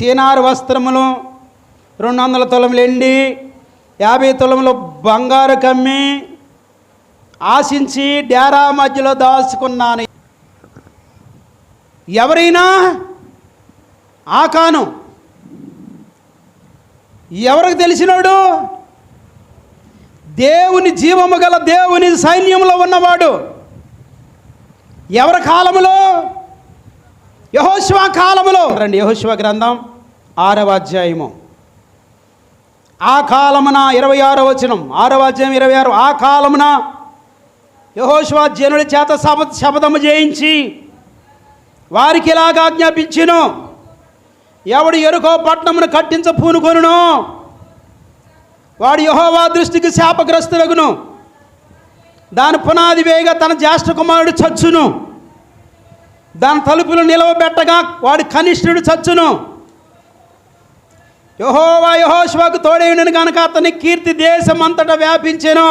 సీనారు వస్త్రములు రెండు వందల తులములు ఎండి యాభై తులములు బంగారు కమ్మి ఆశించి డేరా మధ్యలో దాచుకున్నాను. ఎవరైనా ఆకాను ఎవరికి తెలిసినాడు? దేవుని జీవము గల దేవుని సైన్యంలో ఉన్నవాడు. ఎవరి కాలములో? యహోశివ కాలములో. రండి యహోశివ గ్రంథం. ఆరవ అధ్యాయము ఆ కాలమున ఇరవై ఆరో వచనం ఆరవ అధ్యాయం ఇరవై ఆరు ఆ కాలమున యహోశివ జనుడి చేత శప శపథము చేయించి వారికి ఇలాగ ఆజ్ఞాపించును. ఎవడు ఎరుకో పట్టణమును కట్టించ పూనుకొనును. వాడు యహోవా దృష్టికి శాపగ్రస్తులగును దాని పునాది వేయగా తన జ్యేష్ఠ కుమారుడు చచ్చును. దాని తలుపులు నిలవబెట్టగా వాడి కనిష్ఠుడు చచ్చును. యహోవా యహోశివకు తోడేయుడిని కనుక అతని కీర్తి దేశమంతటా వ్యాపించెను.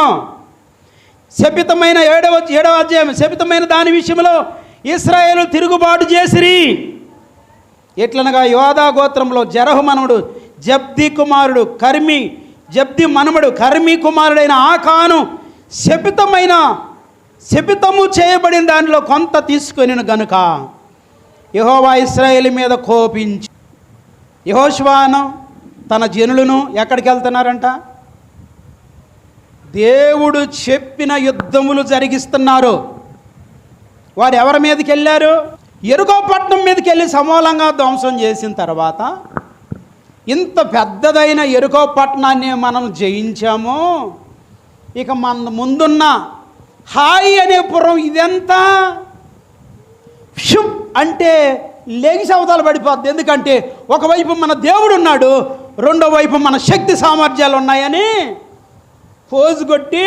శపితమైన ఏడవ ఏడవ అధ్యాయం శపితమైన దాని విషయంలో ఇస్రాయేలు తిరుగుబాటు చేసిరి. ఎట్లనగా యోధా గోత్రంలో జరహు మనముడు జబ్ది కుమారుడు కర్మి జబ్ది మనముడు కర్మి కుమారుడైన ఆకాను శపితమైన శపితము చేయబడిన దానిలో కొంత తీసుకొని గనుక. యహోవా ఇస్రాయేల్ మీద కోపించి. యహోశ్వాను తన జనులను ఎక్కడికి వెళ్తున్నారంట? దేవుడు చెప్పిన యుద్ధములు జరిగిస్తున్నారు. వారు ఎవరి మీదకి వెళ్ళారు? ఎరుకోపట్నం మీదకి వెళ్ళి సమూలంగా ధ్వంసం చేసిన తర్వాత ఇంత పెద్దదైన ఎరుకోపట్నాన్ని మనం జయించాము. ఇక మన ముందున్న హాయి అనే పురం ఇదెంతా షుప్ అంటే లేగిసి అవతల పడిపోద్ది. ఎందుకంటే ఒకవైపు మన దేవుడు ఉన్నాడు రెండో వైపు మన శక్తి సామర్థ్యాలు ఉన్నాయని పోజు కొట్టి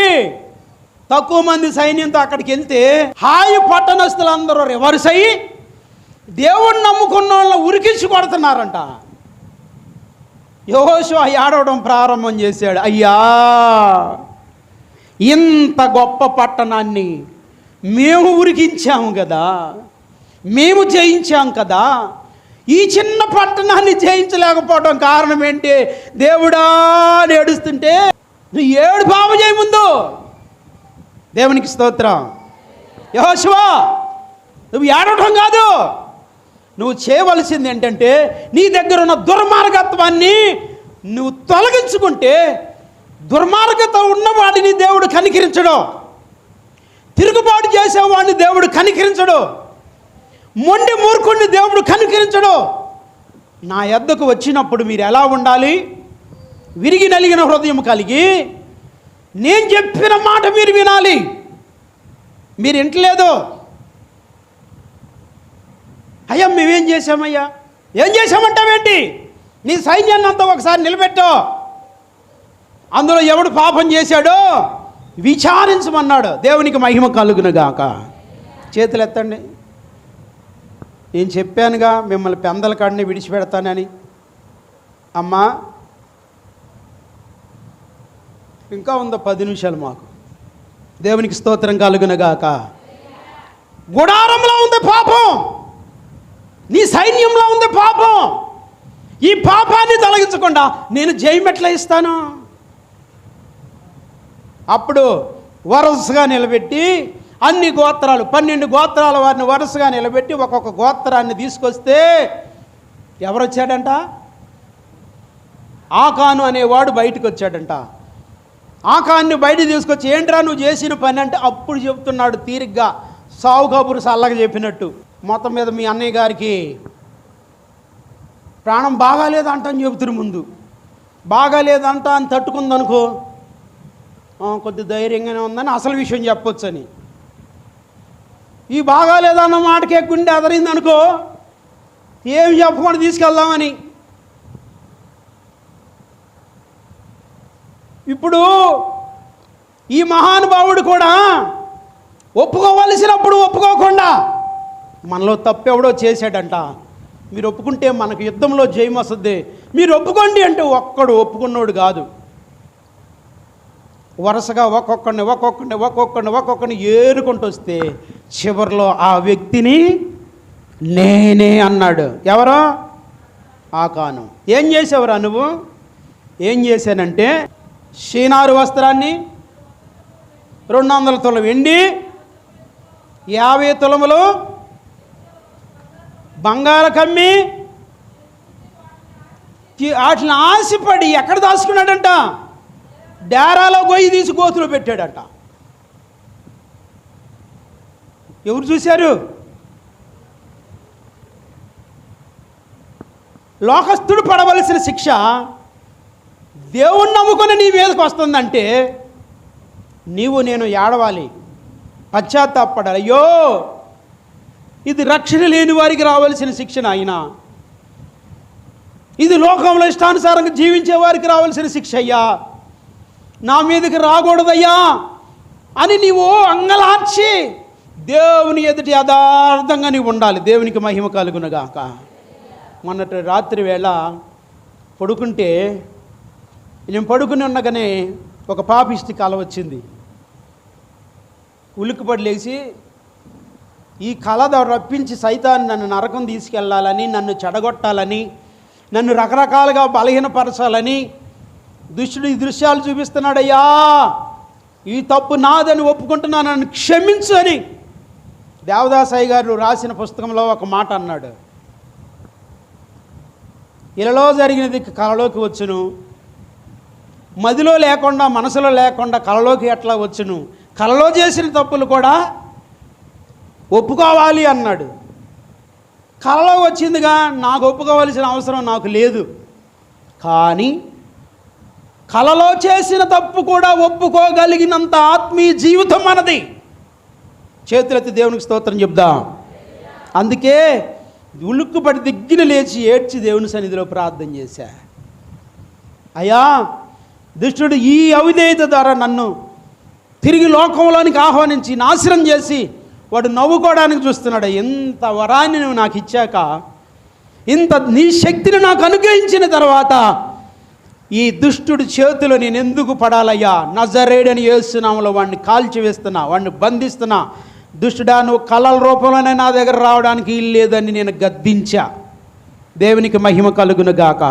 తక్కువ మంది సైన్యంతో అక్కడికి వెళ్తే హాయి పట్టణస్తులందరూ రివర్స్ అయ్యి దేవుణ్ణి నమ్ముకున్న వాళ్ళని ఉరికించి కొడుతున్నారంట. యోషు ఏడవడం ప్రారంభం చేశాడు. అయ్యా ఇంత గొప్ప పట్టణాన్ని మేము ఉరికించాము కదా మేము జయించాం కదా ఈ చిన్న పట్టణాన్ని జయించలేకపోవడం కారణం ఏంటి? దేవుడా అని ఏడుస్తుంటే నువ్వు ఏడు పాపం చేయముందు దేవునికి స్తోత్రం. యహోశివా నువ్వు ఏడవటం కాదు. నువ్వు చేయవలసింది ఏంటంటే నీ దగ్గర ఉన్న దుర్మార్గత్వాన్ని నువ్వు తొలగించుకుంటే దుర్మార్గత ఉన్నవాడిని దేవుడు కనికరించడం. తిరుగుబాటు చేసేవాడిని దేవుడు కనికరించడు. మొండి మూర్ఖుణ్ణి దేవుడు కనికరించడు. నా ఎద్దకు వచ్చినప్పుడు మీరు ఎలా ఉండాలి? విరిగి నలిగిన హృదయం కలిగి నేను చెప్పిన మాట మీరు వినాలి. మీరు ఇంటలేదు అయ్యా మేమేం చేసామయ్యా ఏం చేసామంటావేంటి నీ సైన్యాన్ని అంతా ఒకసారి నిలబెట్టు. అందులో ఎవడు పాపం చేశాడో విచారించమన్నాడు. దేవునికి మహిమ కలుగునగాక చేతులు ఎత్తండి నేను చెప్పానుగా మిమ్మల్ని పెందల కాడిని విడిచిపెడతానని అమ్మా ఇంకా ఉందో పది నిమిషాలు మాకు. దేవునికి స్తోత్రం కలుగునగాక. గుడారంలో ఉంది పాపం. నీ సైన్యంలో ఉంది పాపం. ఈ పాపాన్ని తొలగించకుండా నేను జయమెట్లా ఇస్తాను? అప్పుడు వరుసగా నిలబెట్టి అన్ని గోత్రాలు పన్నెండు గోత్రాల వారిని వరుసగా నిలబెట్టి ఒక్కొక్క గోత్రాన్ని తీసుకొస్తే ఎవరు వచ్చాడంట? ఆకాను అనేవాడు బయటకు వచ్చాడంట. ఆకాన్ని బయట తీసుకొచ్చి ఏంట్రా నువ్వు చేసిన పని? అంటే అప్పుడు చెప్తున్నాడు తీరిగ్గా. సావు కబురు సల్లగా చెప్పినట్టు. మొత్తం మీద మీ అన్నయ్య గారికి ప్రాణం బాగాలేదంట అని చెబుతున్నారు ముందు. బాగాలేదంట అని తట్టుకుందనుకో కొద్ది ధైర్యంగానే ఉందని అసలు విషయం చెప్పొచ్చని. ఈ బాగాలేదన్న మాటకే గుండె అదరింది అనుకో ఏం చెప్పకుండా తీసుకెళ్దామని. ఇప్పుడు ఈ మహానుభావుడు కూడా ఒప్పుకోవలసినప్పుడు ఒప్పుకోకుండా మనలో తప్పెవడో చేశాడంట. మీరు ఒప్పుకుంటే మనకు యుద్ధంలో జయం వస్తుంది మీరు ఒప్పుకోండి అంటే ఒక్కడు ఒప్పుకున్నోడు కాదు. వరుసగా ఒక్కొక్కడిని ఒక్కొక్కడిని ఒక్కొక్కడిని ఒక్కొక్కడిని ఏరుకుంటూ వస్తే చివరిలో ఆ వ్యక్తిని నేనే అన్నాడు. ఎవరో? ఆకాను. ఏం చేసావురా నువ్వు? ఏం చేశానంటే షీనారు వస్త్రాన్ని రెండు వందల తులం వెండి యాభై తులములు బంగార కమ్మి వాటిని ఆశపడి ఎక్కడ దాచుకున్నాడంట? డేరాలో గొయ్యి తీసి గోతులో పెట్టాడట. ఎవరు చూశారు? లోకస్తుడు పడవలసిన శిక్ష దేవుణ్ణి నమ్ముకొని నీ మీదకి వస్తుందంటే నీవు నేను ఏడవాలి పశ్చాత్తాపడాలి అయ్యో! ఇది రక్షణ లేని వారికి రావాల్సిన శిక్షణ అయినా ఇది లోకంలో ఇష్టానుసారంగా జీవించే వారికి రావాల్సిన శిక్ష అయ్యా. నా మీదకి రాకూడదయ్యా అని నీవు అంగలార్చి దేవుని ఎదుటి యథార్థంగా నీవు ఉండాలి. దేవునికి మహిమ కలుగునగాక. మొన్నటి రాత్రి వేళ పడుకుంటే నేను పడుకుని ఉండగానే ఒక పాపిష్టి కల వచ్చింది. ఉలిక్కిపడి లేచి ఈ కళ రప్పించి సైతాన్ని నన్ను నరకం తీసుకెళ్ళాలని నన్ను చెడగొట్టాలని నన్ను రకరకాలుగా బలహీనపరచాలని దుష్టుడు ఈ దృశ్యాలు చూపిస్తున్నాడయ్యా. ఈ తప్పు నాదని ఒప్పుకుంటున్నాను నన్ను క్షమించు అని దేవదాసాయి గారు రాసిన పుస్తకంలో ఒక మాట అన్నాడు. ఇలలో జరిగినది కళలోకి వచ్చును. మదిలో లేకుండా మనసులో లేకుండా కళలోకి ఎట్లా వచ్చును? కళలో చేసిన తప్పులు కూడా ఒప్పుకోవాలి అన్నాడు. కళలో వచ్చిందిగా నాకు ఒప్పుకోవాల్సిన అవసరం నాకు లేదు. కానీ కలలో చేసిన తప్పు కూడా ఒప్పుకోగలిగినంత ఆత్మీయ జీవితం మనది. చేతులెత్తి దేవునికి స్తోత్రం చెప్దాం. అందుకే ఉలుక్కుపడి దిగ్గిన లేచి ఏడ్చి దేవుని సన్నిధిలో ప్రార్థన చేశా. అయ్యా దుష్టుడు ఈ అవిధేయత ద్వారా నన్ను తిరిగి లోకంలోనికి ఆహ్వానించి నాశనం చేసి వాడు నవ్వుకోవడానికి చూస్తున్నాడు. ఇంత వరాన్ని నువ్వు నాకు ఇచ్చాక ఇంత నీ శక్తిని నాకు అనుగ్రహించిన తర్వాత ఈ దుష్టుడు చేతిలో నేను ఎందుకు పడాలయ్యా? నజరేడని వేస్తున్నాములో వాడిని కాల్చివేస్తున్నా వాడిని బంధిస్తున్నా. దుష్టుడా నువ్వు కళల రూపంలోనే నా దగ్గర రావడానికి వీలు లేదని నేను గద్దించా. దేవునికి మహిమ కలుగును గాక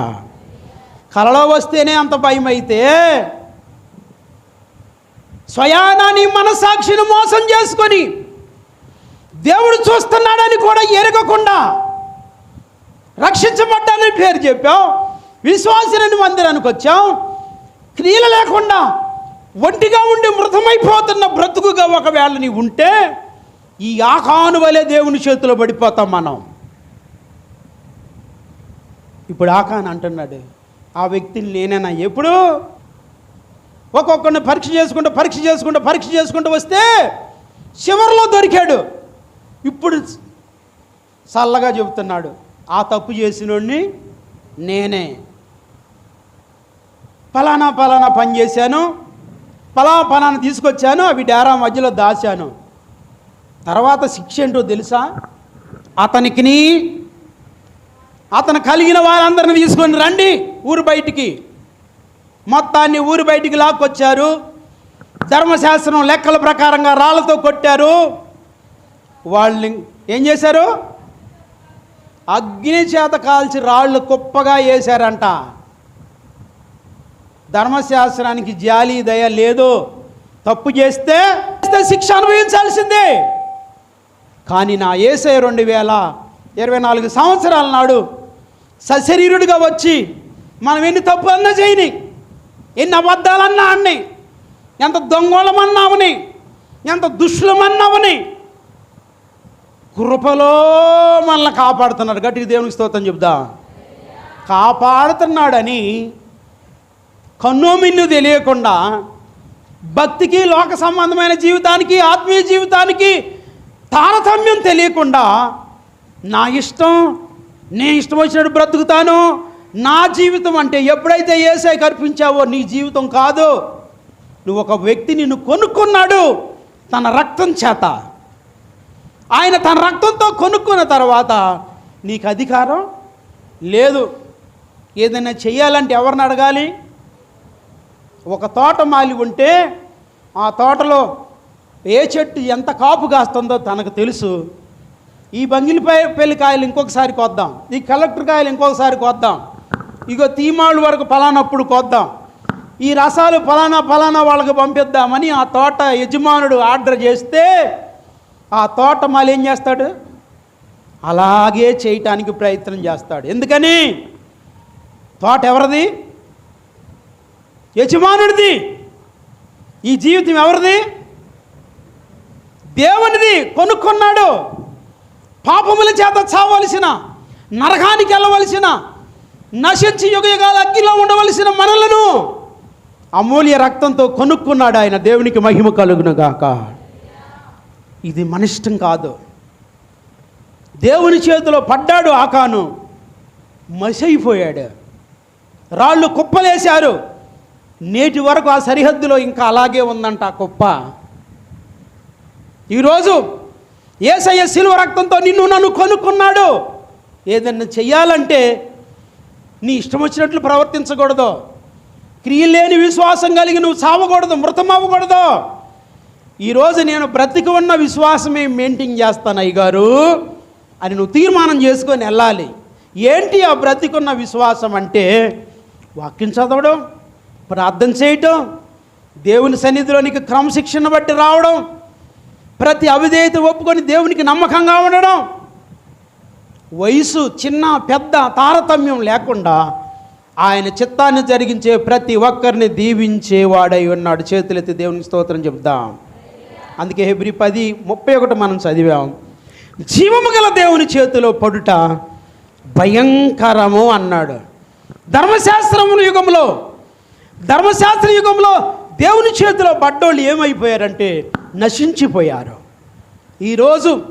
కలలో వస్తేనే అంత భయం అయితే స్వయానా నీ మనసాక్షిని మోసం చేసుకొని దేవుడు చూస్తున్నాడని కూడా ఎరగకుండా రక్షించబడ్డానని పేరు చెప్పాం విశ్వాసులని మందిరానికి వచ్చాం. క్రియలు లేకుండా ఒంటిగా ఉండి మృతమైపోతున్న బ్రతుకుగా ఒకవేళ నీ ఉంటే ఈ ఆకాను వలె దేవుని చేతిలో పడిపోతాం మనం. ఇప్పుడు ఆకాన్ అంటున్నాడు ఆ వ్యక్తిని నేనేనా? ఎప్పుడు? ఒక్కొక్కరిని పరీక్ష చేసుకుంటూ పరీక్ష చేసుకుంటూ పరీక్ష చేసుకుంటూ వస్తే చివరిలో దొరికాడు. ఇప్పుడు చల్లగా చెబుతున్నాడు ఆ తప్పు చేసినోడిని నేనే. ఫలానా ఫలానా పని చేశాను ఫలానా ఫలానా తీసుకొచ్చాను అవి డేరా మధ్యలో దాచాను. తర్వాత శిక్ష ఏంటో తెలుసా? అతనికిని అతను కలిగిన వారందరిని తీసుకొని రండి ఊరు బయటికి. మొత్తాన్ని ఊరు బయటికి లాక్కొచ్చారు. ధర్మశాస్త్రం లెక్కల ప్రకారంగా రాళ్ళతో కొట్టారు. వాళ్ళని ఏం చేశారు? అగ్ని చేత కాల్చి రాళ్ళు కుప్పగా వేశారంట. ధర్మశాస్త్రానికి జాలి దయ లేదు. తప్పు చేస్తే శిక్ష అనుభవించాల్సిందే. కానీ నా ఏసై రెండు వేల ఇరవై నాలుగు సంవత్సరాల నాడు సశరీరుడిగా వచ్చి మనం ఎన్ని తప్పు అన్నా చేయని ఎన్ని అబద్ధాలన్నా అన్ని ఎంత దొంగలమన్నామని ఎంత దుష్లమన్నావుని కృపలో మనల్ని కాపాడుతున్నాడు. గట్టిగా దేవునికి స్తోత్రం చెప్దా. కాపాడుతున్నాడని కన్నోమిన్ను తెలియకుండా భక్తికి లోక సంబంధమైన జీవితానికి ఆత్మీయ జీవితానికి తారతమ్యం తెలియకుండా నా ఇష్టం నేను ఇష్టం వచ్చినట్టు బ్రతుకుతాను. నా జీవితం అంటే ఎప్పుడైతే ఏసై కర్పించావో నీ జీవితం కాదు. నువ్వు ఒక వ్యక్తి నిన్ను కొనుక్కున్నాడు తన రక్తం చేత. ఆయన తన రక్తంతో కొనుక్కున్న తర్వాత నీకు అధికారం లేదు. ఏదైనా చేయాలంటే ఎవరిని అడగాలి? ఒక తోట మాలి ఉంటే ఆ తోటలో ఏ చెట్టు ఎంత కాపు కాస్తుందో తనకు తెలుసు. ఈ బంగిలిపై పెళ్ళికాయలు ఇంకొకసారి కొద్దాం. ఈ కలెక్టర్ కాయలు ఇంకొకసారి కొద్దాం. ఇగో తీమాళ్ళు వరకు ఫలానప్పుడు కొద్దాం. ఈ రసాలు ఫలానా ఫలానా వాళ్ళకి పంపిద్దామని ఆ తోట యజమానుడు ఆర్డర్ చేస్తే ఆ తోట మళ్ళీ ఏం చేస్తాడు? అలాగే చేయటానికి ప్రయత్నం చేస్తాడు. ఎందుకని? తోట ఎవరిది? యజమానుడిది. ఈ జీవితం ఎవరిది? దేవునిది కొనుక్కున్నాడు. పాపముల చేత చావలసిన నరకానికి వెళ్ళవలసిన నశించి యుగ యుగాల అగ్గిలో ఉండవలసిన మనలను అమూల్య రక్తంతో కొనుక్కున్నాడు ఆయన. దేవునికి మహిమ కలుగునగాక. ఇది మన ఇష్టం కాదు. దేవుని చేతిలో పడ్డాడు ఆకాను. మసైపోయాడు. రాళ్ళు కుప్పలేశారు. నేటి వరకు ఆ సరిహద్దులో ఇంకా అలాగే ఉందంట ఆ కుప్ప. ఈరోజు ఏసయ్య శిలువ రక్తంతో నిన్ను నన్ను కొనుక్కున్నాడు. ఏదన్నా చెయ్యాలంటే నీ ఇష్టం వచ్చినట్లు ప్రవర్తించకూడదు. క్రియలేని విశ్వాసం కలిగి నువ్వు చావకూడదు మృతమవ్వకూడదు ఈరోజు నేను బ్రతికి ఉన్న విశ్వాసమే మెయింటైన్ చేస్తాను అయ్యగారు అని నువ్వు తీర్మానం చేసుకొని వెళ్ళాలి. ఏంటి ఆ బ్రతికున్న విశ్వాసం అంటే వాక్యం చదవడం ప్రార్థన చేయటం దేవుని సన్నిధిలో నీకు క్రమశిక్షణ బట్టి రావడం ప్రతి అవిధేయత ఒప్పుకొని దేవునికి నమ్మకంగా ఉండడం. వయసు చిన్న పెద్ద తారతమ్యం లేకుండా ఆయన చిత్తాన్ని జరిగించే ప్రతి ఒక్కరిని దీవించేవాడై ఉన్నాడు. చేతులెత్తి దేవునికి స్తోత్రం చెప్దాం అందుకే హెబ్రి పది ముప్పై ఒకటి మనం చదివాం. జీవము గల దేవుని చేతిలో పడుట భయంకరము అన్నాడు. ధర్మశాస్త్రముల యుగంలో ధర్మశాస్త్ర యుగంలో దేవుని చేతిలో పడ్డోళ్ళు ఏమైపోయారంటే నశించిపోయారు. ఈరోజు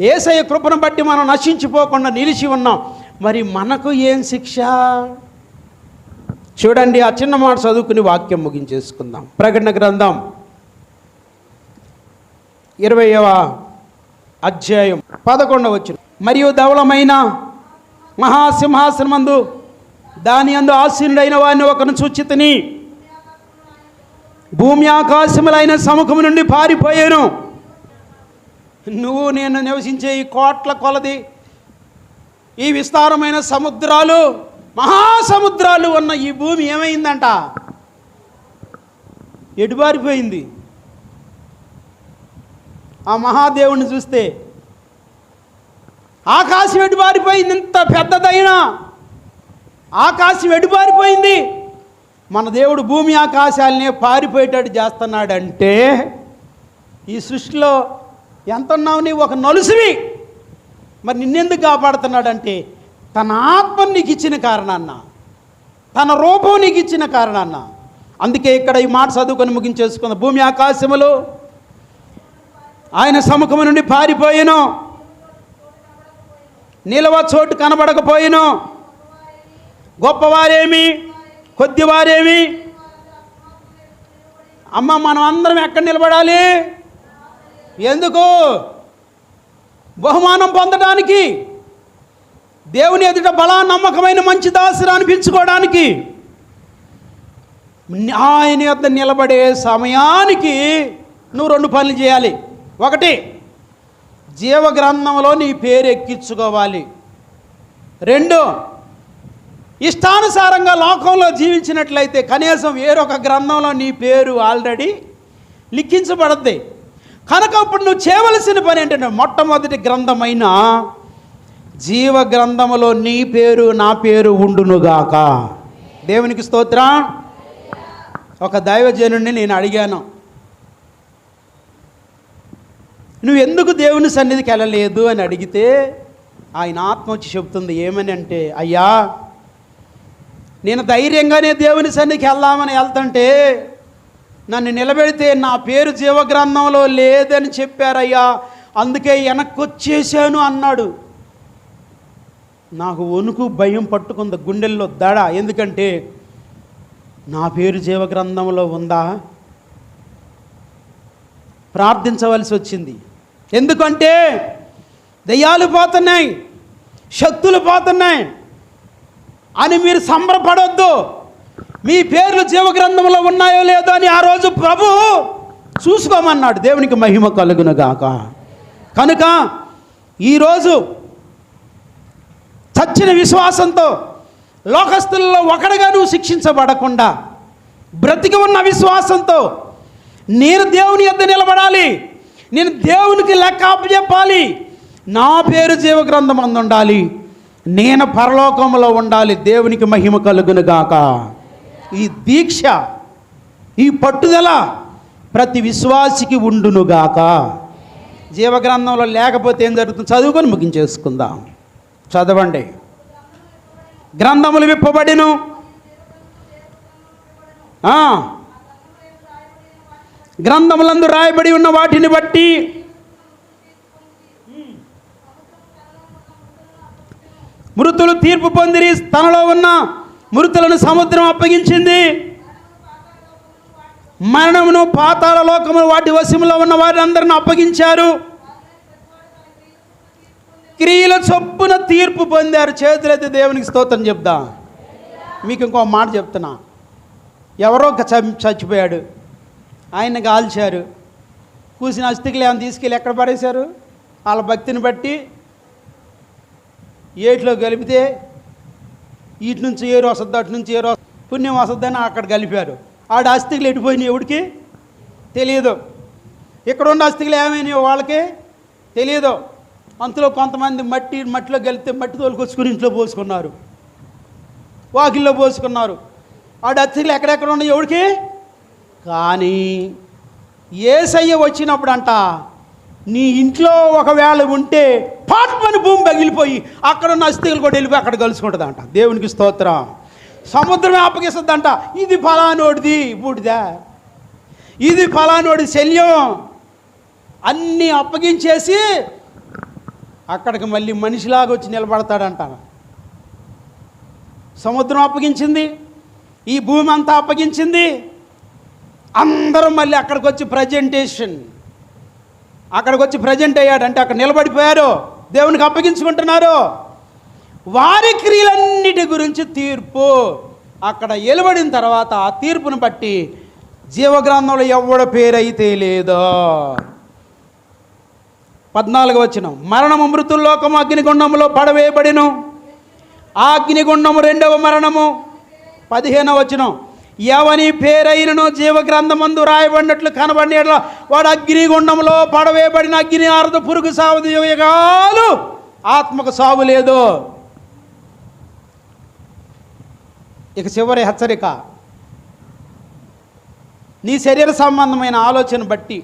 ఏసయ కృపను బట్టి మనం నశించిపోకుండా నిలిచి ఉన్నాం. మరి మనకు ఏం శిక్ష? చూడండి ఆ చిన్న మాట చదువుకుని వాక్యం ముగించేసుకుందాం. ప్రకటన గ్రంథం ఇరవయవ అధ్యాయం పదకొండవ వచ్చిన మరియు ధవలమైన మహాసింహాసనమందు దాని అందు ఆశీనుడైన వారిని ఒకను చూచితని భూమి ఆకాశములైన సముఖము నుండి పారిపోయాను. నువ్వు నేను నివసించే ఈ కోట్ల కొలది ఈ విస్తారమైన సముద్రాలు మహాసముద్రాలు ఉన్న ఈ భూమి ఏమైందంట? ఎడుబారిపోయింది ఆ మహాదేవుణ్ణి చూస్తే ఆకాశం ఎటుబారిపోయింది? ఇంత పెద్దదైనా ఆకాశం ఎడిపారిపోయింది. మన దేవుడు భూమి ఆకాశాలనే పారిపోయేటట్టు చేస్తున్నాడంటే ఈ సృష్టిలో ఎంత ఉన్నావు నీ ఒక నలుసువి. మరి నిన్నెందుకు కాపాడుతున్నాడంటే తన ఆత్మ నీకు ఇచ్చిన కారణాన్న. తన రూపం నీకు ఇచ్చిన కారణాన్న. అందుకే ఇక్కడ ఈ మాట చదువుకొని ముగించేసుకుంది. భూమి ఆకాశములు ఆయన సముఖము నుండి పారిపోయాను. నిలవ చోటు కనబడకపోయాను. గొప్పవారేమి? కొద్దివారేమి? అమ్మ మనం అందరం ఎక్కడ నిలబడాలి? ఎందుకు? బహుమానం పొందడానికి దేవుని ఎదుట బలా నమ్మకమైన మంచి దాసులు అనిపించుకోవడానికి ఆయన యొద్ద నిలబడే సమయానికి నువ్వు రెండు పనులు చేయాలి. ఒకటి జీవ గ్రంథంలో నీ పేరు ఎక్కించుకోవాలి. రెండు ఇష్టానుసారంగా లోకంలో జీవించినట్లయితే కనీసం వేరొక గ్రంథంలో నీ పేరు ఆల్రెడీ లిఖించబడద్ది. కనుక అప్పుడు నువ్వు చేయవలసిన పని ఏంటంటే మొట్టమొదటి గ్రంథమైన జీవ గ్రంథములో నీ పేరు నా పేరు ఉండునుగాక. దేవునికి స్తోత్ర. ఒక దైవజనుడిని నేను అడిగాను. నువ్వు ఎందుకు దేవుని సన్నిధికి వెళ్ళలేదు అని అడిగితే ఆయన ఆత్మ వచ్చి చెబుతుంది ఏమని అంటే అయ్యా నేను ధైర్యంగానే దేవుని సన్నిధికి వెళ్దామని వెళ్తుంటే నన్ను నిలబెడితే నా పేరు జీవగ్రంథంలో లేదని చెప్పారయ్యా. అందుకే వెనక్కి వచ్చేసాను అన్నాడు. నాకు వణుకు భయం పట్టుకుంది గుండెల్లో దడ. ఎందుకంటే నా పేరు జీవగ్రంథంలో ఉందా? ప్రార్థించవలసి వచ్చింది. ఎందుకంటే దయ్యాలు పోతున్నాయి శక్తులు పోతున్నాయి. అని మీరు సంబరపడొద్దు. మీ పేర్లు జీవగ్రంథంలో ఉన్నాయో లేదో అని ఆ రోజు ప్రభు చూసుకోమన్నాడు. దేవునికి మహిమ కలుగునుగాక. కనుక ఈరోజు చచ్చిన విశ్వాసంతో లోకస్తుల్లో ఒకడుగా నువ్వు శిక్షించబడకుండా బ్రతికి ఉన్న విశ్వాసంతో నేను దేవుని యొద్ద నిలబడాలి నేను దేవునికి లెక్క అప్పచెప్పాలి నా పేరు జీవగ్రంథం అందు ఉండాలి నేను పరలోకంలో ఉండాలి దేవునికి మహిమ కలుగును గాక ఈ దీక్ష ఈ పట్టుదల ప్రతి విశ్వాసికి ఉండునుగాక. జీవగ్రంథంలో లేకపోతే ఏం జరుగుతుంది? చదువుకొని ముగించేసుకుందాం. చదవండి. గ్రంథములు విప్పబడిను. గ్రంథములందు రాయబడి ఉన్న వాటిని బట్టి మృతులు తీర్పు పొందిరి తనలో ఉన్న మృతులను సముద్రం అప్పగించింది. మరణమును పాతాల లోకమును వాటి వశములో ఉన్న వారందరిని అప్పగించారు. క్రియల చొప్పున తీర్పు పొందారు. చేతులైతే దేవునికి స్తోత్రం చెప్దా మీకు ఇంకో మాట చెప్తున్నా. ఎవరో ఒక చ- చచ్చిపోయాడు. ఆయన కాల్చారు. కూసిన అస్థికలు ఏమైనా తీసుకెళ్ళి ఎక్కడ పడేశారు? వాళ్ళ భక్తిని బట్టి ఏట్లో కలిపితే ఇటు నుంచి ఏరు వస్తుంది అటు నుంచి ఏ వస్తుంది. పుణ్యం వస్తుందని అక్కడ కలిపారు. ఆడ అస్థికలు ఎడిపోయినాయి ఎవడికి? తెలియదు ఇక్కడ ఉన్న అస్థికలు ఏమైనాయో వాళ్ళకి తెలియదు అంతలో కొంతమంది మట్టి మట్టిలో కలిపితే మట్టి తోలుకొచ్చుకుని ఇంట్లో పోసుకున్నారు. వాకిల్లో పోసుకున్నారు. ఆడ అస్థికలు ఎక్కడెక్కడ ఉన్నాయి ఎవడికి? కానీ ఏసయ్య వచ్చినప్పుడు అంట నీ ఇంట్లో ఒకవేళ ఉంటే పాట్మని భూమి వెళ్ళిపోయి అక్కడ ఉన్న అస్థికలు కూడా వెళ్ళిపోయి అక్కడ కలుసుకుంటుందంట. అంట దేవునికి స్తోత్రం. సముద్రమే అప్పగిస్తుందంట ఇది ఫలానోడిది బూడిదా. ఇది ఫలానోడి శల్యం. అన్నీ అప్పగించేసి అక్కడికి మళ్ళీ మనిషిలాగా వచ్చి నిలబడతాడంట. సముద్రం అప్పగించింది ఈ భూమి అంతా అప్పగించింది. అందరం మళ్ళీ అక్కడికి వచ్చి ప్రజెంటేషన్. అక్కడికి వచ్చి ప్రజెంట్ అయ్యాడంటే అక్కడ నిలబడిపోయారు. దేవునికి అప్పగించుకుంటున్నారు వారి క్రియలన్నిటి గురించి తీర్పు. అక్కడ వెలువడిన తర్వాత ఆ తీర్పును బట్టి జీవగ్రంథంలో ఎవడ పేరైతే లేదో. పద్నాలుగు వచ్చిన మరణము మృతుల్లోకము అగ్నిగుండంలో పడవేయబడిను. ఆ అగ్నిగుండము రెండవ మరణము. పదిహేనవ వచ్చినాం ఎవని పేరైనను జీవగ్రంథమందు రాయబడినట్లు కనబడి వాడు అగ్నిగుండంలో పడవేయబడిన అగ్ని ఆరద పురుగు సాగు యుగాలు ఆత్మకు సావు లేదు. ఇక చివరి హెచ్చరిక. నీ శరీర సంబంధమైన ఆలోచన బట్టి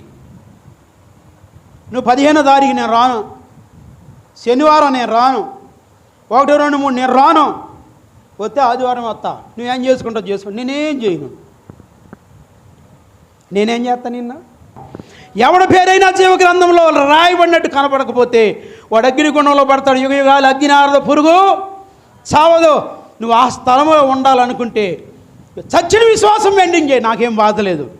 నువ్వు పదిహేను తారీఖు నేను రాను. శనివారం నేను రాను. ఒకటి రెండు మూడు నేను రాను. వస్తే ఆదివారం వస్తా. నువ్వేం చేసుకుంటావు? చేసుకో. నేనేం చేయను. నేనేం చేస్తా నిన్న? ఎవడి పేరైనా జీవ గ్రంథంలో రాయబడినట్టు కనపడకపోతే వాడు అగ్ని గుణంలో పడతాడు. యుగ యుగాలు అగ్ని పురుగు చావదు. నువ్వు ఆ స్థలంలో ఉండాలనుకుంటే చచ్చిన విశ్వాసం వెండింగ్ చేయి. నాకేం బాధ లేదు.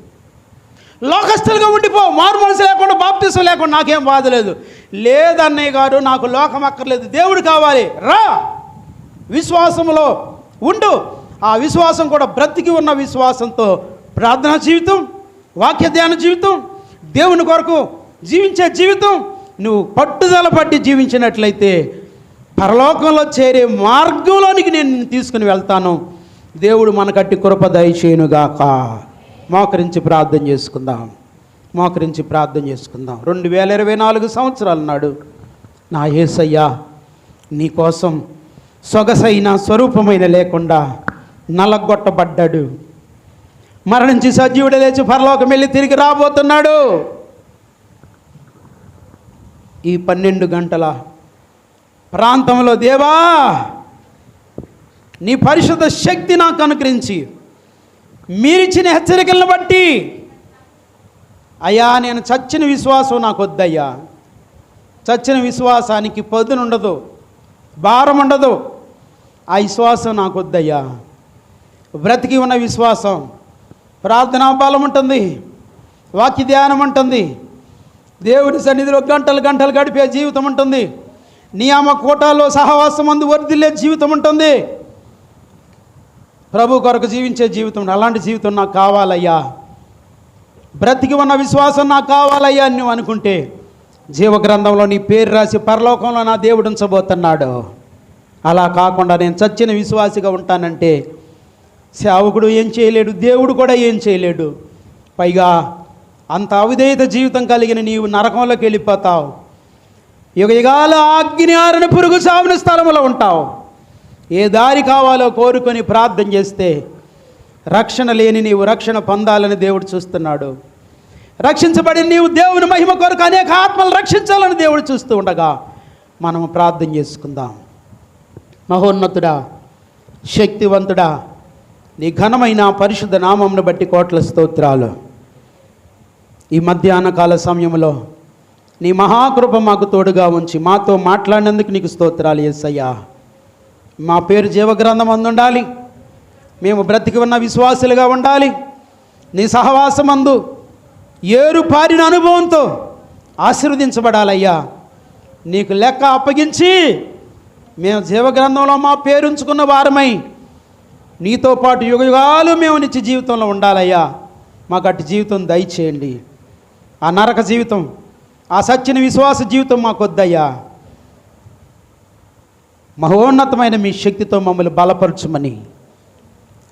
లోకస్తులుగా ఉండిపో. మారు మనసు లేకుండా బాప్తిసం లేకుండా నాకేం బాధ లేదు. లేదన్నయ్య గారు నాకు లోకం అక్కర్లేదు. దేవుడు కావాలి. రా! విశ్వాసంలో ఉండు. ఆ విశ్వాసం కూడా బ్రతికి ఉన్న విశ్వాసంతో ప్రార్థనా జీవితం వాక్య ధ్యాన జీవితం దేవుని కొరకు జీవించే జీవితం నువ్వు పట్టుదల పట్టి జీవించినట్లయితే పరలోకంలో చేరే మార్గంలోనికి నేను తీసుకుని వెళ్తాను. దేవుడు మనకట్టి కృప దయచేయునుగాక. మోకరించి ప్రార్థన చేసుకుందాం. మోకరించి ప్రార్థన చేసుకుందాం. రెండు వేల ఇరవై నాలుగు సంవత్సరాలు నాడు నా ఏసయ్యా నీకోసం సొగసైన స్వరూపమైన లేకుండా నలగొట్టబడ్డాడు. మరణించి సజీవుడు లేచి పరలోకం వెళ్ళి తిరిగి రాబోతున్నాడు. ఈ పన్నెండు గంటల ప్రాంతంలో దేవా నీ పరిశుద్ధ శక్తి నాకు అనుగ్రహించి మీరిచ్చిన హెచ్చరికలను బట్టి అయ్యా నేను చచ్చిన విశ్వాసం నాకు వద్దయ్యా. చచ్చిన విశ్వాసానికి పదునుండదు భారం ఉండదు ఆ విశ్వాసం నాకు వద్దయ్యా బ్రతికి ఉన్న విశ్వాసం ప్రార్థనా బలం ఉంటుంది వాక్య ధ్యానం ఉంటుంది దేవుడి సన్నిధిలో గంటలు గంటలు గడిపే జీవితం ఉంటుంది నియామ కోటాల్లో సహవాసం అందు వర్దిల్లే జీవితం ఉంటుంది. ప్రభు కొరకు జీవించే జీవితం అలాంటి జీవితం నాకు కావాలయ్యా. బ్రతికి ఉన్న విశ్వాసం నాకు కావాలయ్యా అని నువ్వు అనుకుంటే జీవగ్రంథంలో నీ పేరు రాసి పరలోకంలో నా దేవుడు ఉంచబోతున్నాడు. అలా కాకుండా నేను చచ్చిన విశ్వాసిగా ఉంటానంటే సేవకుడు ఏం చేయలేడు దేవుడు కూడా ఏం చేయలేడు. పైగా అంత అవిధేయత జీవితం కలిగిన నీవు నరకంలోకి వెళ్ళిపోతావు. యుగ యుగాల అగ్ని పురుగు సావిన స్థలంలో ఉంటావు. ఏ దారి కావాలో కోరుకొని ప్రార్థన చేస్తే రక్షణ లేని నీవు రక్షణ పొందాలని దేవుడు చూస్తున్నాడు. రక్షించబడి నీవు దేవుని మహిమ కొరకు అనేక ఆత్మలు రక్షించాలని దేవుడు చూస్తూ ఉండగా మనము ప్రార్థన చేసుకుందాం. మహోన్నతుడా శక్తివంతుడా నీ ఘనమైన పరిశుద్ధ నామంను బట్టి కోట్ల స్తోత్రాలు. ఈ మధ్యాహ్న కాల సమయంలో నీ మహాకృప మాకు తోడుగా ఉంచి మాతో మాట్లాడినందుకు నీకు స్తోత్రాలు ఎస్సయ్యా మా పేరు జీవగ్రంథం అందుండాలి మేము బ్రతికి ఉన్న విశ్వాసులుగా ఉండాలి. నీ సహవాసమందు ఏరు పారిన అనుభవంతో ఆశీర్వదించబడాలయ్యా. నీకు లెక్క అప్పగించి మేము జీవగ్రంథంలో మా పేరుంచుకున్న వారమై నీతో పాటు యుగయుగాలు మేము నిత్య జీవితంలో ఉండాలయ్యా. మాకు అటు జీవితం దయచేయండి. ఆ నరక జీవితం ఆ సత్యని విశ్వాస జీవితం మాకొద్దయ్యా మహోన్నతమైన మీ శక్తితో మమ్మల్ని బలపరచుమని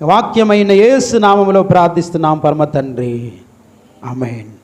వాక్యమైన యేసు నామములో ప్రార్థిస్తున్నాం పరమ తండ్రి ఆమెన్.